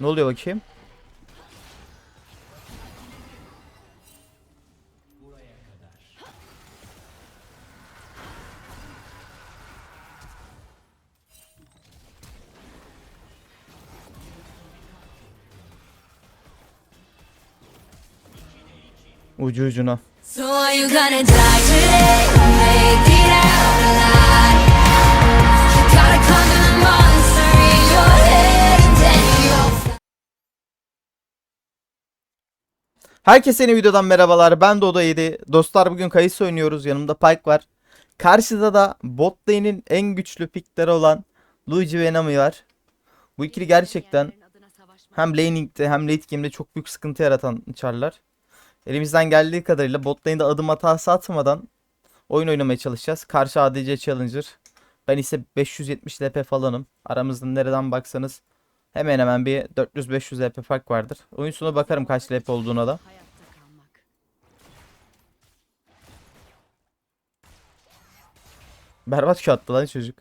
Ne oluyor bakayım? Ucu ucuna. So Herkese yeni videodan merhabalar. Ben Dodo 7. Dostlar bugün Kayısı oynuyoruz. Yanımda Pyke var. Karşıda da bot lane'in en güçlü pickleri olan Luigi ve Nami var. Bu ikili gerçekten hem laning'de hem late game'de çok büyük sıkıntı yaratan çarlar. Elimizden geldiği kadarıyla bot lane'de adım hatası atmadan oyun oynamaya çalışacağız. Karşı ADC Challenger. Ben ise 570 LP falanım. Aramızda nereden baksanız hemen hemen bir 400-500 LP fark vardır. Oyun sonu bakarım kaç LP olduğuna da. Berbat Q attı lan çocuk.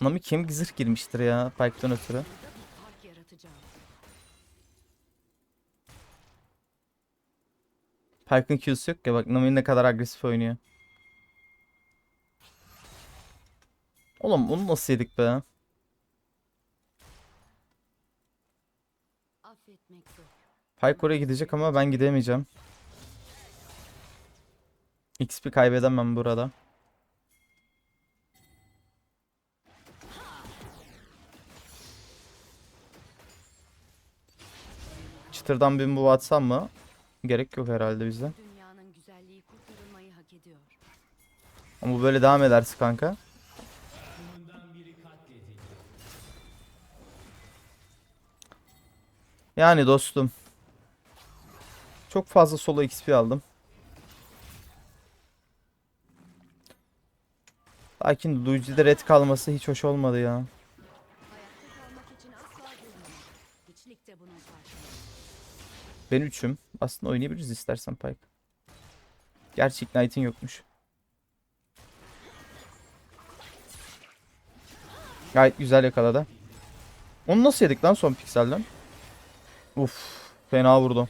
Nami kemik zırh girmiştir ya Pike'den ötürü. Pike'ın Q'su yok ya bak Nami ne kadar agresif oynuyor. Oğlum onu nasıl yedik be? Oraya gidecek ama ben gidemeyeceğim. XP kaybedemem burada. Çıtırdan bir bu atsam mı? Gerek yok herhalde ediyor. Ama böyle devam ederse kanka. Yani dostum. Çok fazla solo XP aldım. Lakin Luigi'de red kalması hiç hoş olmadı ya. Ben üçüm. Aslında oynayabiliriz istersen Pike. Gerçi Ignite'in yokmuş. Gayet güzel yakaladı. Onu nasıl yedik lan son pikselden? Uf, fena vurdu.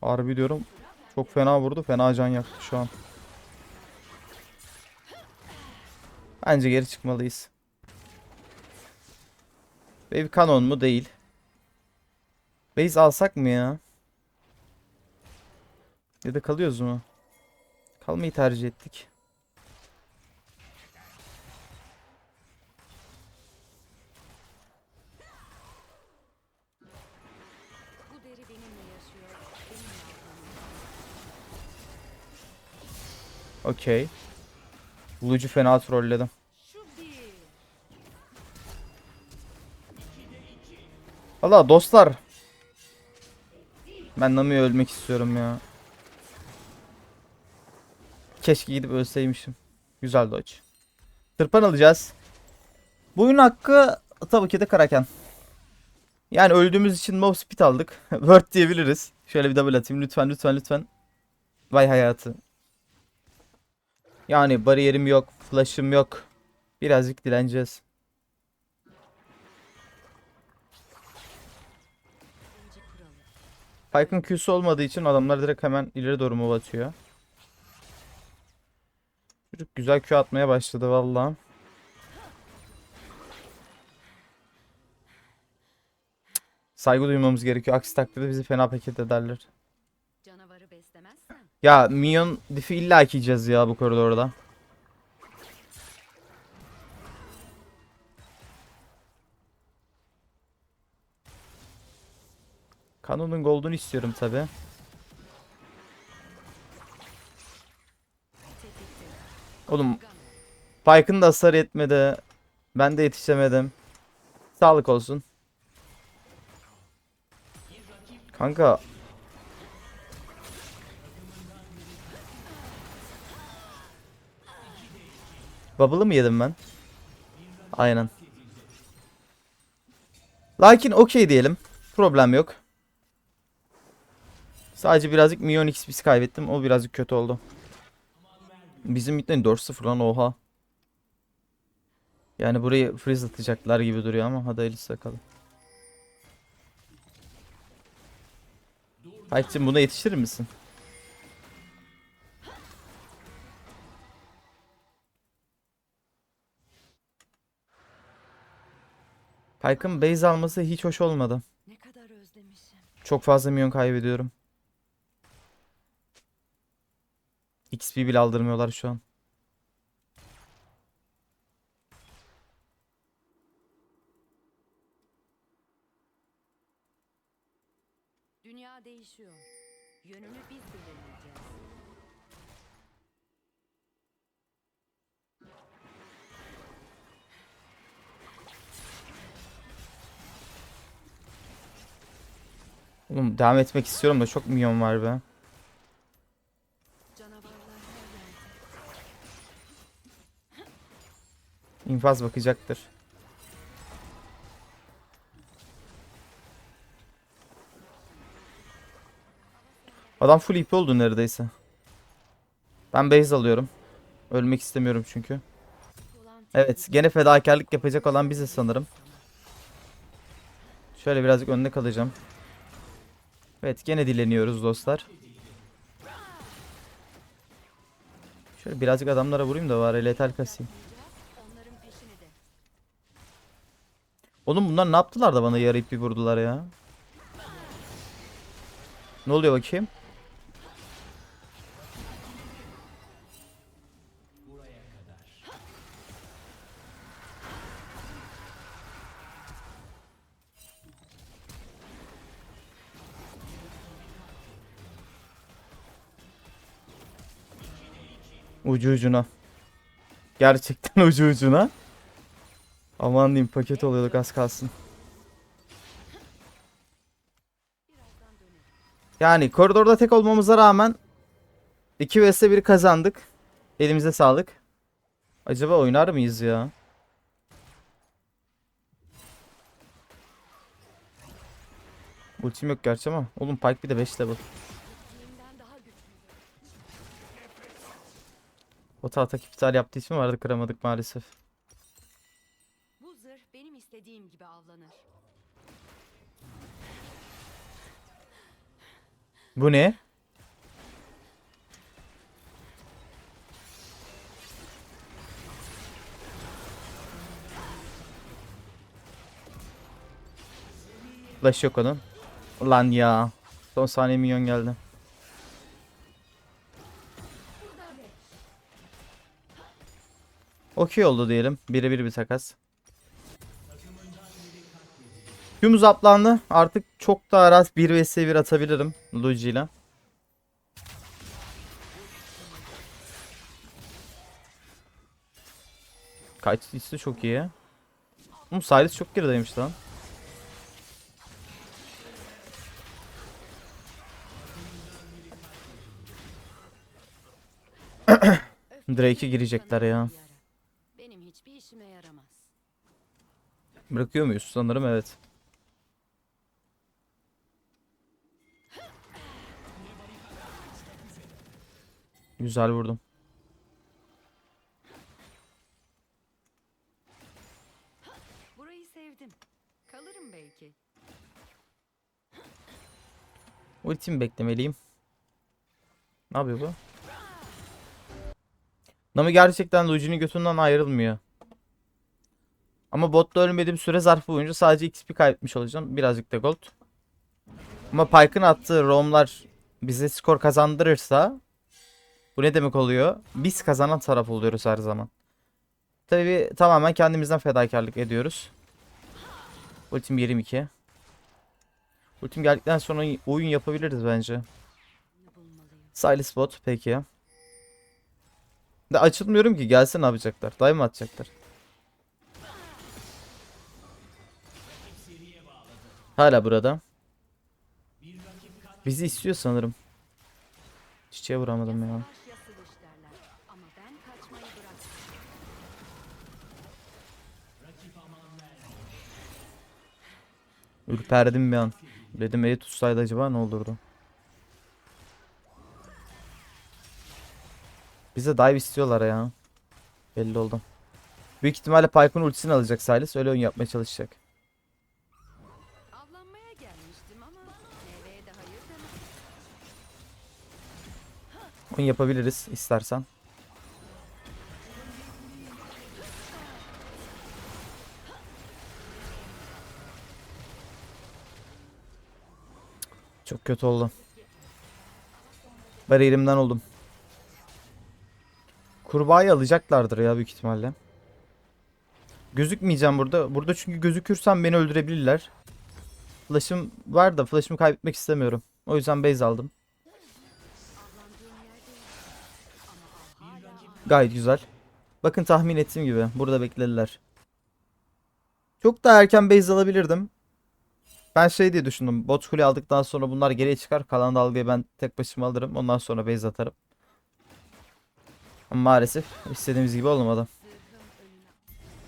Harbi diyorum. Çok fena vurdu. Fena can yaktı şu an. Bence geri çıkmalıyız. Wave Canon mu? Değil. Base alsak mı ya? Ya da kalıyoruz mu? Kalmayı tercih ettik. Okey. Bulucu fena trolledim. Valla dostlar. Ben Nami'yi ölmek istiyorum ya. Keşke gidip ölseymişim. Güzel dodge. Tırpan alacağız. Bu oyun hakkı tabii ki de Kraken. Yani öldüğümüz için mob speed aldık. Word diyebiliriz. Şöyle bir double atayım lütfen lütfen lütfen. Vay hayatı. Yani bariyerim yok, flash'ım yok. Birazcık dileneceğiz. Pike'ın Q'su olmadığı için adamlar direkt hemen ileri doğru move atıyor. Çocuk güzel Q atmaya başladı valla. Saygı duymamız gerekiyor. Aksi takdirde bizi fena paket ederler. Canavarı beslemezsen Ya minyon diff'i illa yiyeceğiz ya bu koridorda. Kanonun gold'unu istiyorum tabi. Oğlum Pike'ın da hasar etmedi. Ben de yetişemedim. Sağlık olsun. Kanka Bubble'ı mı yedim ben? Aynen. Lakin okey diyelim. Problem yok. Sadece birazcık Minyon XP'si kaybettim. O birazcık kötü oldu. Bizim midden 4-0 lan oha. Yani burayı freeze atacaklar gibi duruyor ama hadi hayırlısı bakalım. Pike'cim buna yetiştirir misin? Pike'ın base alması hiç hoş olmadı. Ne kadar özlemişim. Çok fazla minyon kaybediyorum. XP bile aldırmıyorlar şu an. Değişiyor. Yönünü biz belirleyeceğiz. Oğlum devam etmek istiyorum da çok minyon var be. İnfaz bakacaktır. Adam full IP oldu neredeyse. Ben base alıyorum. Ölmek istemiyorum çünkü. Evet gene fedakarlık yapacak olan biziz sanırım. Şöyle birazcık önde kalacağım. Evet gene dileniyoruz dostlar. Şöyle birazcık adamlara vurayım da var letal kasayım. Oğlum bunlar ne yaptılar da bana yarı ipi vurdular ya. Ne oluyor bakayım? Ucu ucuna. Gerçekten ucu ucuna. Aman diyeyim paket oluyorduk az kalsın. Yani koridorda tek olmamıza rağmen 2 vs 1 kazandık. Elimize sağlık. Acaba oynar mıyız ya? Ultim yok gerçi ama. Oğlum Pike bir de 5 level. O atak iptal yaptığı için vardı kıramadık maalesef. Bu zırh benim istediğim gibi avlanır. Bu ne? Flash yok onun. Lan ya. Son saniye minyon geldi. Okey oldu diyelim. Birebir bir takas. Tüm zaplandı. Artık çok daha rahat 1 vs 1 atabilirim Luigi ile. Listi çok iyi. Oğlum Silas çok gerideymiş lan. Drake'e girecekler ya. Bırakıyor muyuz? Sanırım evet. Güzel vurdum. Burayı sevdim. Kalırım belki. Ultimi beklemeliyim. Ne yapıyor bu? Nami gerçekten Luigi'nin götünden ayrılmıyor. Ama botta ölmediğim süre zarfı boyunca sadece XP kaybetmiş olacağım. Birazcık da gold. Ama Pyke'ın attığı roamlar bize skor kazandırırsa bu ne demek oluyor? Biz kazanan taraf oluyoruz her zaman. Tabii tamamen kendimizden fedakarlık ediyoruz. Ultim 22. Ultim geldikten sonra oyun yapabiliriz bence. Silas bot peki. De açılmıyorum ki gelse ne yapacaklar? Dive mı atacaklar? Hala burada. Bizi istiyor sanırım. Çiçeğe vuramadım ya. Ürperdim bir an. Dedim eli tutsaydı acaba ne olurdu? Bize dive istiyorlar ya. Belli oldu. Büyük ihtimalle Pyke'ın ultisini alacak Sylas. Öyle oyun yapmaya çalışacak. Oyun yapabiliriz istersen. Çok kötü oldu. Bariyerimden oldum. Kurbağayı alacaklardır ya büyük ihtimalle. Gözükmeyeceğim burada. Burada çünkü gözükürsem beni öldürebilirler. Flash'ım var da flash'ımı kaybetmek istemiyorum. O yüzden base aldım. Gayet güzel. Bakın tahmin ettiğim gibi burada beklediler. Çok da erken base alabilirdim. Ben şey diye düşündüm. Bot kule aldıktan sonra bunlar geriye çıkar. Kalan dalgayı ben tek başıma alırım. Ondan sonra base atarım. Ama maalesef istediğimiz gibi olmadı.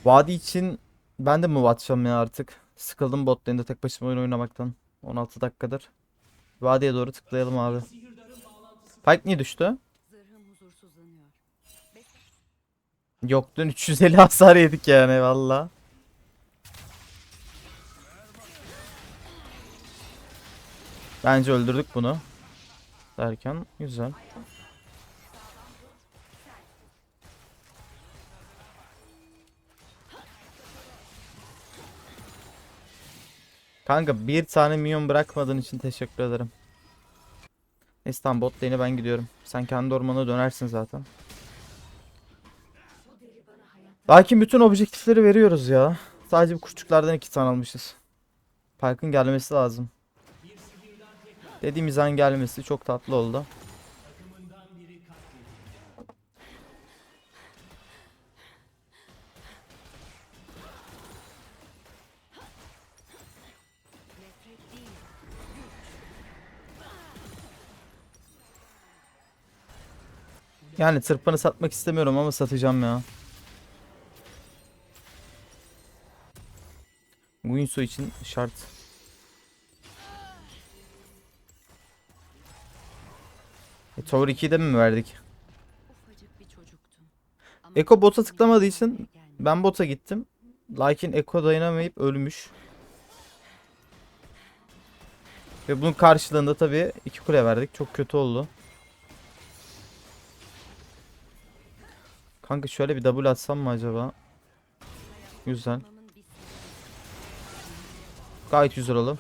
Vadi için ben de move atacağım ya artık. Sıkıldım bot lane'de tek başıma oyun oynamaktan. 16 dakikadır. Vadiye doğru tıklayalım abi. Pike niye düştü? Yok dün 350 hasar yedik yani valla. Bence öldürdük bunu. Derken güzel. Kanka bir tane minyon bırakmadığın için teşekkür ederim. Neyse tamam bot lane'e ben gidiyorum. Sen kendi ormana dönersin zaten. Lakin bütün objektifleri veriyoruz ya. Sadece bu küçüklerden iki tane almışız. Parkın gelmesi lazım. Dediğimiz an gelmesi çok tatlı oldu. Yani tırpanı satmak istemiyorum ama satacağım ya. Winsu için şart. E, Tower 2'yi de mi verdik? Eko bota tıklamadığı için ben bota gittim. Lakin Eko dayanamayıp ölmüş. Ve bunun karşılığında tabii iki kule verdik. Çok kötü oldu. Kanka şöyle bir double atsam mı acaba? Güzel. Gayet güzel oldu.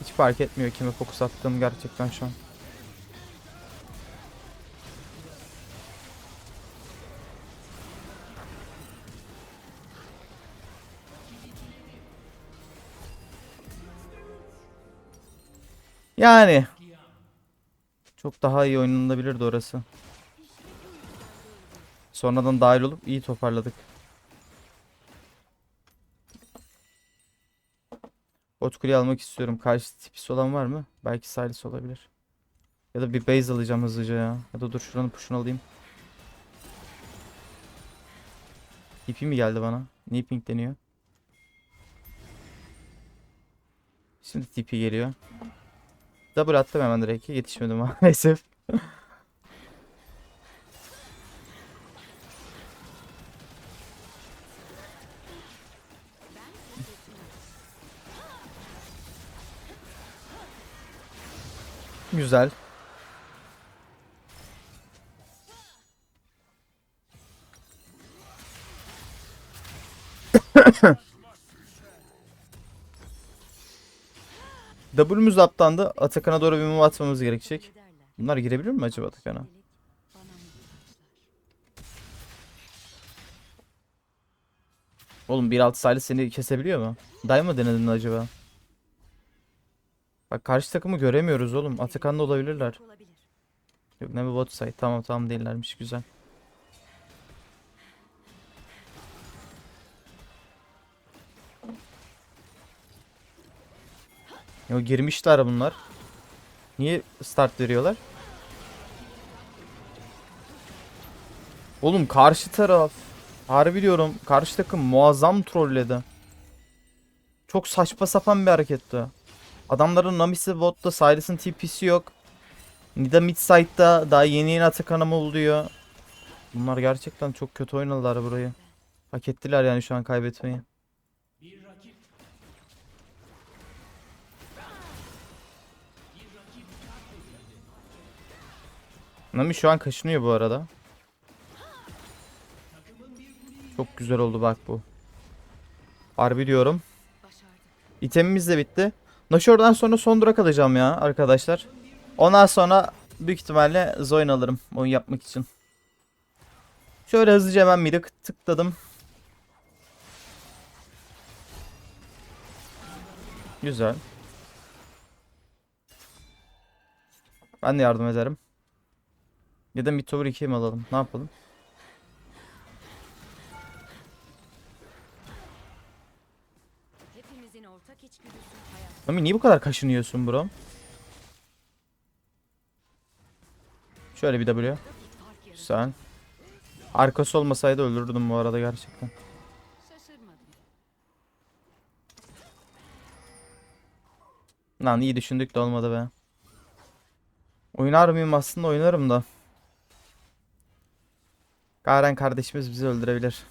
Hiç fark etmiyor kime fokus attığım gerçekten şu an. Yani çok daha iyi oynanabilirdi orası. Sonradan dahil olup iyi toparladık. Bot kuleyi almak istiyorum. Karşı tipis olan var mı? Belki Sylas olabilir. Ya da bir base alacağım hızlıca ya. Ya da dur şuranın push'unu alayım. TP mi geldi bana? Niye ping deniyor? Şimdi TP geliyor. Double attım hemen direkt. Yetişmedim maalesef. Güzel. W'müz aptandı. Atakan'a doğru bir move atmamız gerekecek. Bunlar girebilir mi acaba Atakan'a? Oğlum 1.6 Sylas seni kesebiliyor mu? Day mı denedin acaba? Bak karşı takımı göremiyoruz oğlum. Atakan'da olabilirler. Olabilir. Yok ne bir bot site. Tamam tamam değillermiş güzel. Yo girmişler bunlar. Niye start veriyorlar? Oğlum karşı taraf. Harbi diyorum karşı takım muazzam trolledi. Çok saçma sapan bir hareketti. Adamların Nami'si botta, Sylas'ın TP'si yok. Nida mid side'da daha yeni yeni Atakan'ım oluyor. Bunlar gerçekten çok kötü oynadılar burayı. Hak ettiler yani şu an kaybetmeyi. Nami şu an kaşınıyor bu arada. Çok güzel oldu bak bu. Harbi diyorum. İtemimiz de bitti. Nashor'dan sonra son durak alacağım ya arkadaşlar. Ondan sonra büyük ihtimalle Zoin alırım oyun yapmak için. Şöyle hızlıca hemen mid'e tıkladım. Güzel. Ben de yardım ederim. Ya da mid tower 2'yi mi alalım? Ne yapalım? Mami niye bu kadar kaşınıyorsun bro? Şöyle bir W. Güzel. Arkası olmasaydı öldürürdüm bu arada gerçekten. Lan iyi düşündük de olmadı be. Oynar mıyım aslında oynarım da. Garen kardeşimiz bizi öldürebilir.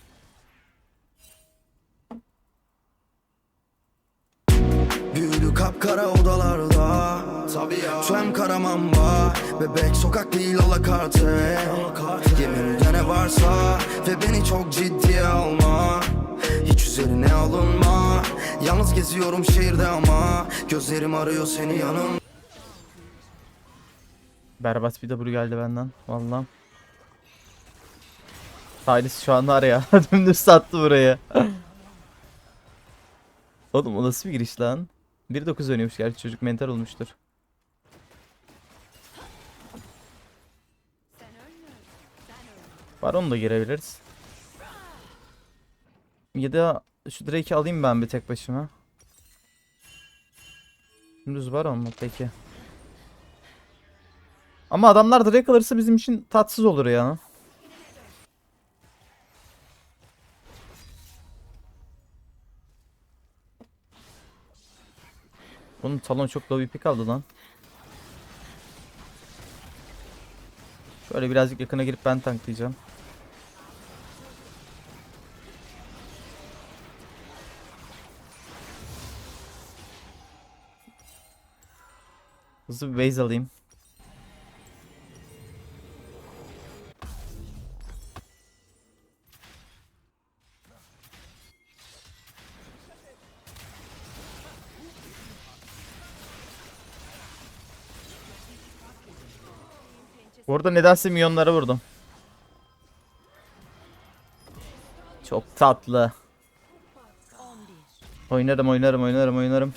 Büyülü kapkara odalarda. Tabii ya. Tüm karamamba Bebek sokak değil alakarte Yeminimde ne varsa Ve beni çok ciddiye alma. Hiç üzerine alınma. Yalnız geziyorum şehirde ama Gözlerim arıyor seni yanım. Berbat bir W geldi benden. Vallahi. Silas şu an var ya. Dümdüz sattı buraya. Oğlum o nasıl bir giriş lan? 1.9 oynuyormuş gerçi çocuk mental olmuştur. Onu da girebiliriz. Ya da şu Drake'i alayım ben bir tek başıma. Dümdüz var mı peki? Ama adamlar Drake alırsa bizim için tatsız olur ya. Bunun talon çok low pick aldı lan. Şöyle birazcık yakına girip ben tanklayacağım. Hızlı bir base alayım. Orada nedense milyonlara vurdum. Çok tatlı. 11. Oynarım oynarım oynarım oynarım.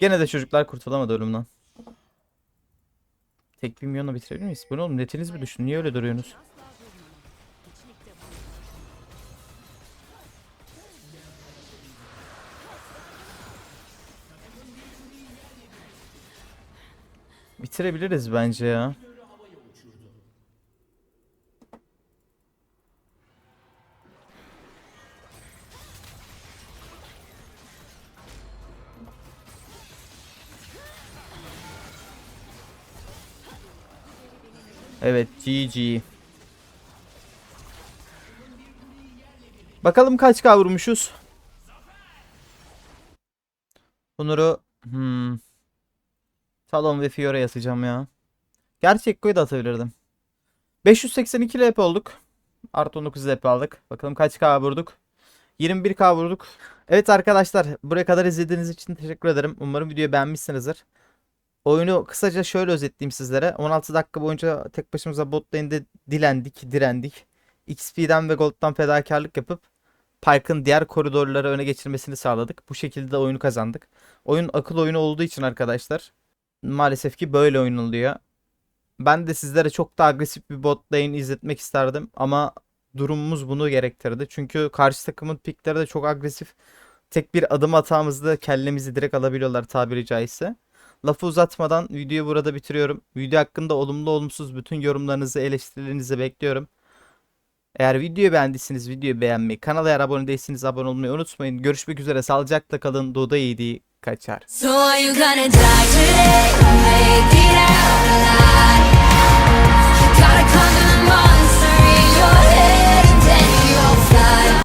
Gene de çocuklar kurtulamadı ölümden. Tek bir milyonla bitirebilir miyiz? Bu ne oğlum netiniz mi düştü? Niye öyle duruyorsunuz? Bitirebiliriz bence ya. Evet GG. Bakalım kaç K vurmuşuz. Bunları hmm. Talon ve Fiora atacağım ya. Gerçi Ekko'yu da atabilirdim. 582 LP olduk. Artı 19 LP aldık. Bakalım kaç K vurduk. 21K vurduk. Evet arkadaşlar buraya kadar izlediğiniz için teşekkür ederim. Umarım videoyu beğenmişsinizdir. Oyunu kısaca şöyle özetleyeyim sizlere. 16 dakika boyunca tek başımıza bot lane'de dilendik, direndik. XP'den ve Gold'dan fedakarlık yapıp Pyke'ın diğer koridorları öne geçirmesini sağladık. Bu şekilde de oyunu kazandık. Oyun akıl oyunu olduğu için arkadaşlar maalesef ki böyle oynanılıyor. Ben de sizlere çok da agresif bir bot lane izletmek isterdim ama durumumuz bunu gerektirdi. Çünkü karşı takımın pikleri de çok agresif. Tek bir adım hatamızda kellemizi direkt alabiliyorlar tabiri caizse. Lafı uzatmadan videoyu burada bitiriyorum. Video hakkında olumlu olumsuz bütün yorumlarınızı, eleştirilerinizi bekliyorum. Eğer videoyu beğendiyseniz videoyu beğenmeyi, kanala abone değilseniz abone olmayı unutmayın. Görüşmek üzere sağlıcakla kalın. Doda yedi kaçar. So are you gonna die today? Make it out alive. You gotta conquer the monster in your life.